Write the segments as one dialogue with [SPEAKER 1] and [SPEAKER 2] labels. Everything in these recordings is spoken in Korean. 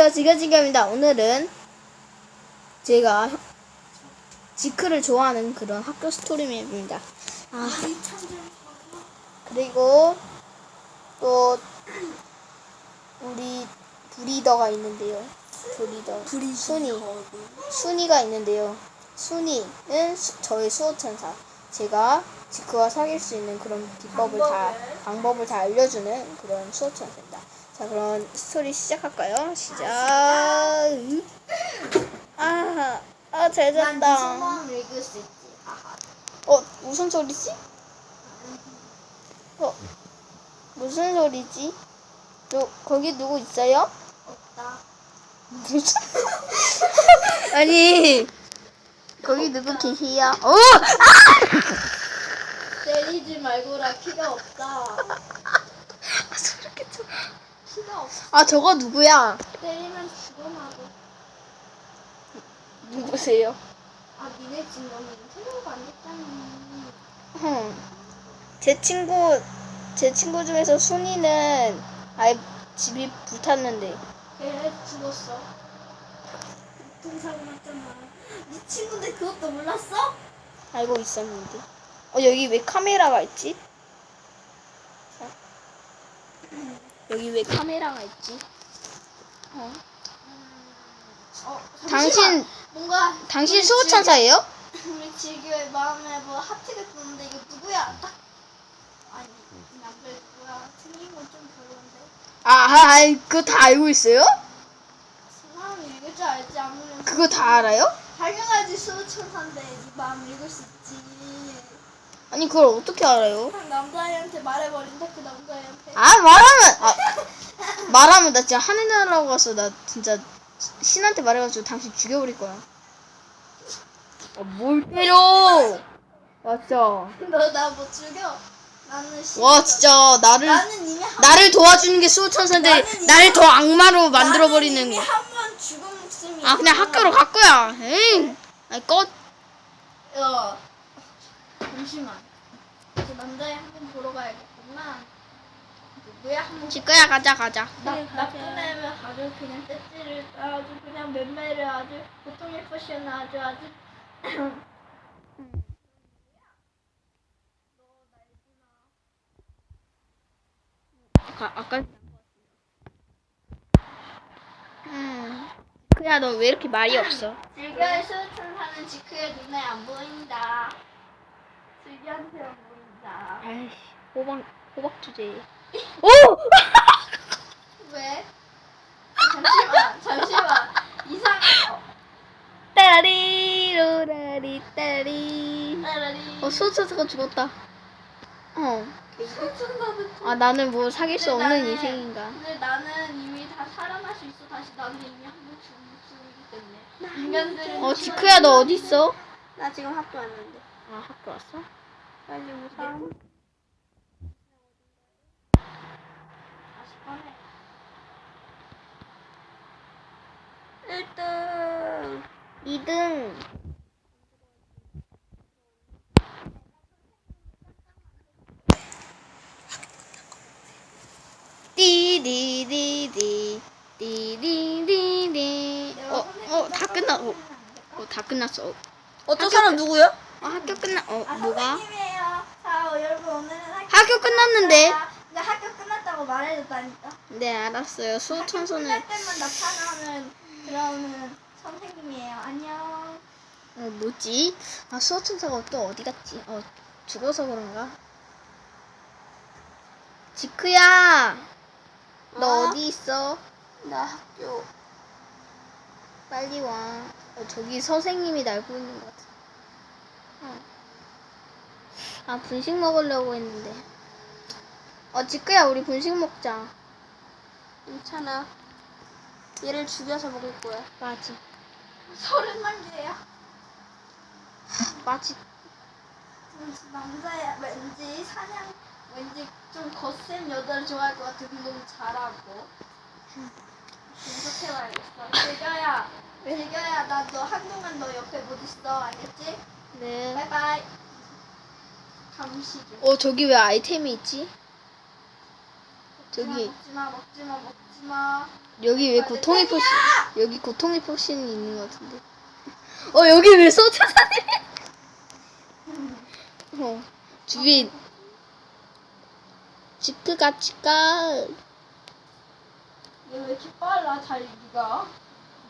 [SPEAKER 1] 안녕하세요. 지겨지겨입니다. 오늘은 제가 형- 지크를 좋아하는 그런 학교 스토리 맵입니다. 아. 그리고 또 우리 브리더가 있는데요. 브리더. 순이. 순이가 있는데요. 순이는 수- 저의 수호천사. 제가 지크와 사귈 수 있는 그런 비법을 다 방법을 다 알려주는 그런 수호천사입니다 자 그럼 스토리 시작할까요 시작 아 아 잘
[SPEAKER 2] 난
[SPEAKER 1] 잤다
[SPEAKER 2] 소망을 읽을 수 있지. 아하.
[SPEAKER 1] 어 무슨 소리지 어 무슨 소리지 너 거기 누구 있어요
[SPEAKER 2] 없다.
[SPEAKER 1] 아니 거기 누구 계세요 어
[SPEAKER 2] 때리지 말고라 피가 없다.
[SPEAKER 1] 아, 소름 끼쳐.
[SPEAKER 2] 피가 없어.
[SPEAKER 1] 아 저거 누구야
[SPEAKER 2] 때리면 죽어나고.
[SPEAKER 1] 누구세요
[SPEAKER 2] 아 니네 지금 너무 인터뷰가 안 됐잖아.
[SPEAKER 1] 흠. 제 친구 제 친구 중에서 순이는 아예 집이 불탔는데
[SPEAKER 2] 걔 죽었어. 교통 사고 났잖아. 네 친구들 그것도 몰랐어?
[SPEAKER 1] 알고 있었는데 어 여기 왜 카메라가 있지 어? 여기 왜 카메라가 있지 어?
[SPEAKER 2] 어.
[SPEAKER 1] 당신
[SPEAKER 2] 잠시만. 뭔가
[SPEAKER 1] 당신
[SPEAKER 2] 우리
[SPEAKER 1] 수호천사예요?
[SPEAKER 2] 지금- 우리 지금 마음에 뭐 하트가 뜨는데 이거 누구야? 딱. 아니 왜 누구야? 생긴 건 좀 별론데.
[SPEAKER 1] 아, 아, 아 그거 다 알고 있어요?
[SPEAKER 2] 사람 읽을 줄 알지 아무래도.
[SPEAKER 1] 그거 다 알아요?
[SPEAKER 2] 당연하지 수호천사인데 네 마음 읽을 수 있지.
[SPEAKER 1] 아니 그걸 어떻게 알아요?
[SPEAKER 2] 남자애한테 말해버린다 그 남자애한테.
[SPEAKER 1] 아 말하면 아, 말하면 나 진짜 하늘나라로 가서 나 진짜 신한테 말해가지고 당신 죽여버릴 거야. 아, 뭘 때려? 야 진짜.
[SPEAKER 2] 너나뭐 죽여? 나는 씨.
[SPEAKER 1] 와 진짜 나를
[SPEAKER 2] 나는 이미 한
[SPEAKER 1] 나를 도와주는 게 수호천사인데
[SPEAKER 2] 나는
[SPEAKER 1] 나를 더 악마로 만들어 버리는
[SPEAKER 2] 나는 이미
[SPEAKER 1] 거.
[SPEAKER 2] 한번 죽은 목숨이.
[SPEAKER 1] 아 그냥. 학교로 갈 거야. 에이. 아니 꺼.
[SPEAKER 2] 야 잠시만. 그 남자애 한번 보러 가야겠구만. 누구야 한 번.
[SPEAKER 1] 지꺼야 가자 가자.
[SPEAKER 2] 나, 나쁜 애면 아주 그냥 떼찌를 아주 그냥 맴매를 아주 보통의 패션을 아주 아주
[SPEAKER 1] 아까 아까. 음. 그야 너 왜 이렇게 말이 없어?
[SPEAKER 2] 즐겨의 수천 사는 지크의 눈에 안 보인다. 안 보인다.
[SPEAKER 1] 아이씨 호박 호박 주제. 오!
[SPEAKER 2] 왜? 잠시만, 잠시만. 이상해. 어,
[SPEAKER 1] 따리 로라리 따리.
[SPEAKER 2] 따라리.
[SPEAKER 1] 어 수호천사가 죽었다. 어. 아 나는 뭐 사귈 수
[SPEAKER 2] 근데
[SPEAKER 1] 없는
[SPEAKER 2] 나는-
[SPEAKER 1] 인생인가?
[SPEAKER 2] 근데 나는 이미 다 살아날 수 있어. 다시 나는 이미 한번 죽은 목숨이기 때문에. 인간들은
[SPEAKER 1] 어 지크야 너 어디 있어?
[SPEAKER 2] 나 지금 학교 왔는데.
[SPEAKER 1] 아 학교 왔어?
[SPEAKER 2] 빨리 오사. 다시 꺼내. 1등.
[SPEAKER 1] 2등. 띠디디디 띠디디디 어어다 끝나 어, 어, 다 끝났어 어,
[SPEAKER 3] 어, 저 사람 누구야?
[SPEAKER 1] 어, 학교 끝나 어
[SPEAKER 2] 아,
[SPEAKER 1] 뭐가
[SPEAKER 2] 오늘은 학교,
[SPEAKER 1] 학교 끝났는데
[SPEAKER 2] 근데 학교 끝났다고 말해줬다니까.
[SPEAKER 1] 네 알았어요
[SPEAKER 2] 학교
[SPEAKER 1] 수호천사는
[SPEAKER 2] 끝날 때만 나타나면 그러면 선생님이에요. 안녕.
[SPEAKER 1] 어 뭐지 아 수호 천사가 또 어디 갔지 어 죽어서 그런가 지크야 너
[SPEAKER 2] 어?
[SPEAKER 1] 어디 있어
[SPEAKER 2] 나 학교.
[SPEAKER 1] 빨리 와. 어, 저기 선생님이 날고 있는 것 같아. 어. 아, 분식 먹으려고 했는데. 어, 지크야, 우리 분식 먹자.
[SPEAKER 3] 괜찮아. 얘를 죽여서 먹을 거야.
[SPEAKER 1] 맞지.
[SPEAKER 2] 서른 만 개야.
[SPEAKER 1] 맞지.
[SPEAKER 2] 남자야. 왠지 사냥. 왠지 좀 거센 여자를 좋아할 것 같아. 운동 잘하고. 분석해봐야겠어. 즐겨야. 즐겨야. 나 너 한동안 너 옆에 못 있어. 알겠지?
[SPEAKER 1] 네.
[SPEAKER 2] 바이바이. 중.
[SPEAKER 1] 어, 저기 왜 아이템이 있지? 저기.
[SPEAKER 2] 먹지마 먹지마 먹지마
[SPEAKER 1] 여기 왜 고통의 포신 여기 고통의 포신이 있는 것 같은데. 어 여기 왜 소천사님 어 주위. 지크가 치까
[SPEAKER 2] 얘왜 이렇게 빨라 달리기가?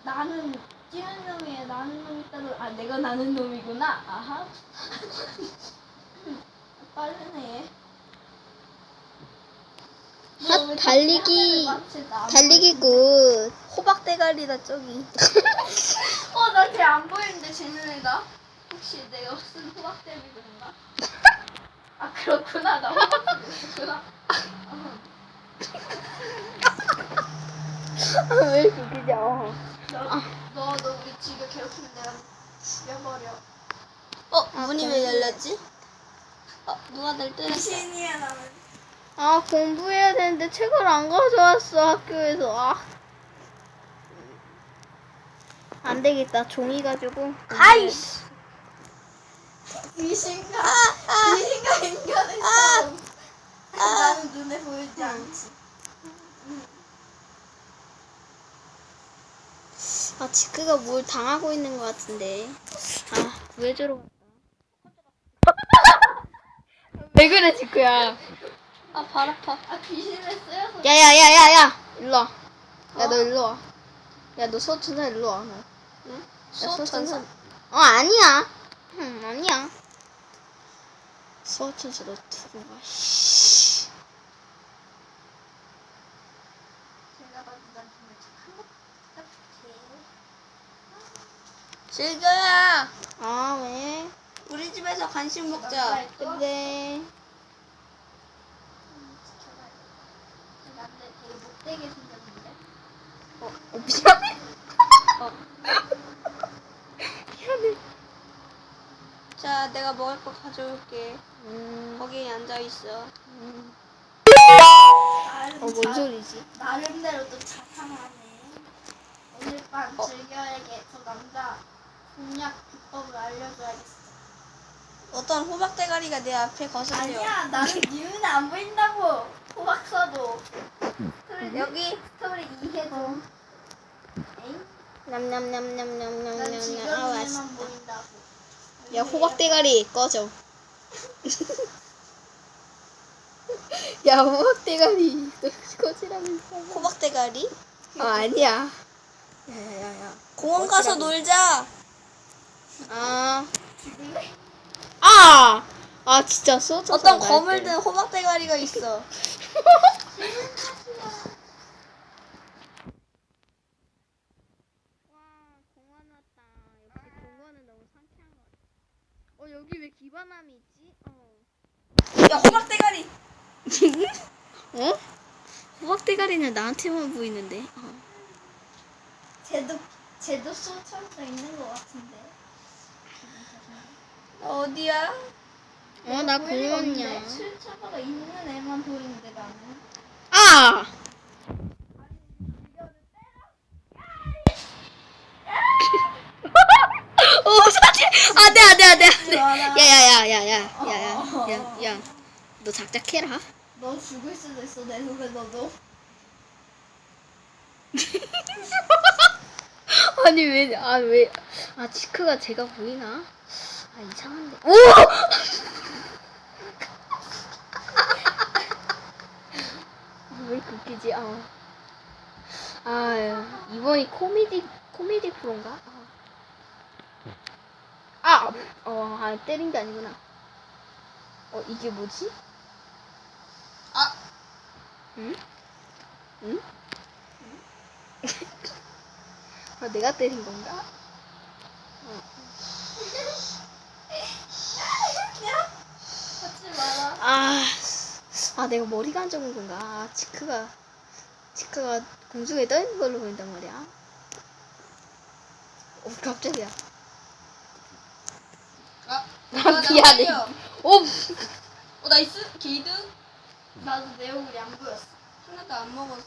[SPEAKER 2] 나는 뛰는 놈이야 나는 놈이 따로 아 내가 나는 놈이구나. 아하 빠르네
[SPEAKER 1] 핫,
[SPEAKER 2] 너왜
[SPEAKER 1] 달리기- 달리기 굿
[SPEAKER 3] 호박 대가리다 저기.
[SPEAKER 2] 어, 나걔안 보이는데 쟤는 애다. 혹시 내가 쓴 호박 때문에 그런가? 아, 그렇구나. 나 호박 때문이구나.
[SPEAKER 1] 왜 이렇게 웃기지 어.
[SPEAKER 2] 너, 너, 너 우리 집에 괴롭히면 내가 죽여버려.
[SPEAKER 3] 어 문이 왜 열렸지? 어 누가 날 때렸어?
[SPEAKER 2] 신이야, 나는.
[SPEAKER 1] 아 공부해야 되는데 책을 안 가져왔어 학교에서 아. 안 되겠다 종이 가지고
[SPEAKER 3] 아이씨.
[SPEAKER 2] 귀신과, 귀신과 인간의 싸움. 나는 눈에 보이지 않지.
[SPEAKER 1] 아 지크가 뭘 당하고 있는 것 같은데 아 구해주러 갔다 왜 그래 지크야
[SPEAKER 3] 아 발 아파.
[SPEAKER 2] 아, 귀신을 쓰여서.
[SPEAKER 1] 야야야야야 일로 와. 야 너 일로 와. 야너 수호천사 일로 와.
[SPEAKER 3] 응?
[SPEAKER 1] 야,
[SPEAKER 3] 수호천사.
[SPEAKER 1] 어 아니야. 응 아니야. 수호천사 너 두고 가. 씨.
[SPEAKER 3] 즐겨야. 간식 먹자.
[SPEAKER 1] 근데
[SPEAKER 2] 남자 되게 못되게 생겼는데.
[SPEAKER 1] 어, 어 미안해.
[SPEAKER 3] 어.
[SPEAKER 1] 미안해.
[SPEAKER 3] 자 내가 먹을 거 가져올게.
[SPEAKER 1] 음.
[SPEAKER 3] 거기 앉아 있어.
[SPEAKER 1] 음. 어뭔
[SPEAKER 2] 자-
[SPEAKER 1] 소리지?
[SPEAKER 2] 나름대로 또 자상하네. 오늘 밤
[SPEAKER 3] 어.
[SPEAKER 2] 즐겨야게 저 남자 공략 비법을 알려줘야겠어.
[SPEAKER 3] 어떤 호박 대가리가 내 앞에 거슬려.
[SPEAKER 2] 아니야, 나는 네 눈에 안 보인다고. 호박 써도. 스토리,
[SPEAKER 3] 여기
[SPEAKER 2] 스토리 이해줘. 에잉? 난
[SPEAKER 1] 냠냠냠냠냠냠냠.
[SPEAKER 2] 지금
[SPEAKER 1] 아
[SPEAKER 2] 눈에만
[SPEAKER 1] 맛있다.
[SPEAKER 2] 보인다고.
[SPEAKER 1] 야 호박 대가리 꺼져. 야 호박 대가리 너 꺼지라면서.
[SPEAKER 3] 호박 대가리?
[SPEAKER 1] 아 아니야. 야야야야.
[SPEAKER 3] 공원 가서 놀자.
[SPEAKER 1] 아.
[SPEAKER 2] 죽을래?
[SPEAKER 1] 아! 아 진짜 소주
[SPEAKER 3] 어떤 검을 든 호박 대가리가 있어.
[SPEAKER 1] 와 공원 왔다. 역시 공원은 너무 상쾌한 것 같아. 어 여기 왜 기반함이 있지? 어.
[SPEAKER 3] 야 호박 대가리.
[SPEAKER 1] 어? 호박 대가리는 나한테만 보이는데. 어.
[SPEAKER 2] 쟤도, 쟤도 수천서 있는 것 같은데.
[SPEAKER 3] 어디야?
[SPEAKER 1] 어 나? 공원이야.
[SPEAKER 2] 수천서가 있는 애만 보이는데 나는.
[SPEAKER 1] 아! 오 사실 안돼 안 돼 안 돼 안 돼 야 야 야 야 야 야 야 야 야 너 작작해라
[SPEAKER 2] 너 죽을 수도 있어, 내 눈에 너도.
[SPEAKER 1] 아니 왜 아 왜아 지크가 제가 보이나 아 이상한데. 오! 왜 이렇게 웃기지? 아, 아 이번이 코미디 코미디 프로인가? 아 어 아, 때린 게 아니구나. 어 이게 뭐지?
[SPEAKER 3] 아.
[SPEAKER 1] 응? 응? 아, 내가 때린 건가?
[SPEAKER 2] 하지 마라.
[SPEAKER 1] 아, 아 내가 머리가 안 좋은 건가? 아, 지크가 지크가 공중에 떠 있는 걸로 보인단 말이야. 어, 갑자기야.
[SPEAKER 3] 아,
[SPEAKER 1] 아, 미안해. 오,
[SPEAKER 3] 어 나이스 게이드.
[SPEAKER 2] 나도 내 얼굴이 안 보였어.
[SPEAKER 3] 하나도 안 먹었어.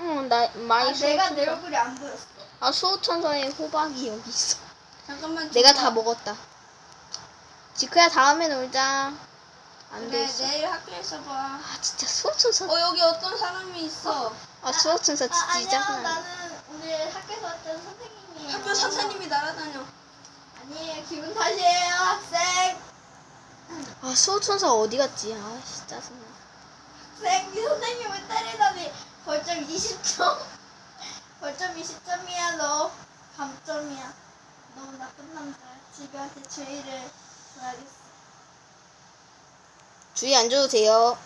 [SPEAKER 1] 응, 나 많이
[SPEAKER 2] 아, 내가. 내 얼굴이 안 보였어.
[SPEAKER 1] 아, 수호천사의 호박이 여기 있어.
[SPEAKER 3] 잠깐만.
[SPEAKER 1] 내가. 다 먹었다. 지크야 다음에 놀자. 안
[SPEAKER 3] 그래
[SPEAKER 1] 되겠어.
[SPEAKER 3] 내일 학교에서 봐.
[SPEAKER 1] 아 진짜 수호천사.
[SPEAKER 3] 어 여기 어떤 사람이 있어.
[SPEAKER 1] 아 수호천사
[SPEAKER 2] 아,
[SPEAKER 1] 진짜. 짜증나.
[SPEAKER 2] 나는 오늘 학교에서 왔던 선생님이에요.
[SPEAKER 3] 학교 선생님이 날아다녀.
[SPEAKER 2] 아니에요. 기분 탓이에요, 학생.
[SPEAKER 1] 아 수호천사 어디 갔지? 아 진짜 짜증나.
[SPEAKER 2] 학생, 네 선생님을 때리다니 벌점 20점. 벌점 20점이야, 너. 감점이야. 너무 나쁜 남자야. 집에한테 주의를 줘야겠어.
[SPEAKER 1] 안 줘도 돼요.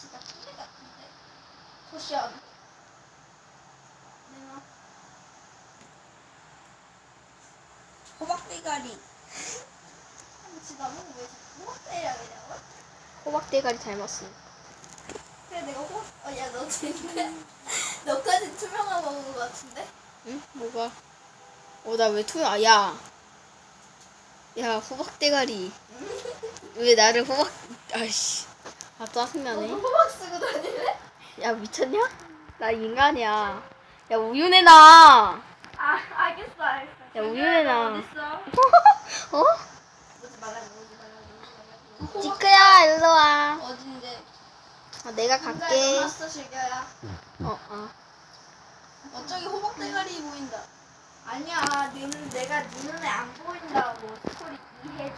[SPEAKER 2] 진짜 꿀대 같은데. 포션. 내가
[SPEAKER 3] 호박 대가리.
[SPEAKER 2] 혹시 나보고 왜 자꾸 호박대라 그러냐고?
[SPEAKER 1] 호박 대가리 닮았습니다.
[SPEAKER 2] 그래 내가 호박 어야 너 진짜 너까지 투명한 먹은 거 같은데?
[SPEAKER 1] 응? 뭐가? 어 나 왜 투명? 아 야. 야 호박 대가리. 왜 나를 호박? 아씨. 아 짜증나네.
[SPEAKER 2] 호박 쓰고 다닐래?
[SPEAKER 1] 야 미쳤냐? 나 인간이야. 야 우유내나.
[SPEAKER 2] 아 알겠어 알겠어
[SPEAKER 1] 야, 우유내나.
[SPEAKER 2] 어딨어?
[SPEAKER 1] 어?
[SPEAKER 2] 오지 말라고 오지 말라고 오지 말라고
[SPEAKER 1] 지크야 일로 와.
[SPEAKER 3] 어딘데?
[SPEAKER 1] 아, 내가
[SPEAKER 2] 혼자
[SPEAKER 1] 갈게.
[SPEAKER 2] 일어났어 즐겨야
[SPEAKER 1] 어 어.
[SPEAKER 3] 어 저기 호박 대가리 보인다.
[SPEAKER 2] 아니야 너는 내가 네 눈에 안 보인다고 스토리 이해줘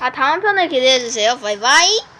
[SPEAKER 1] 아 다음 편을 기대해 주세요. 바이바이.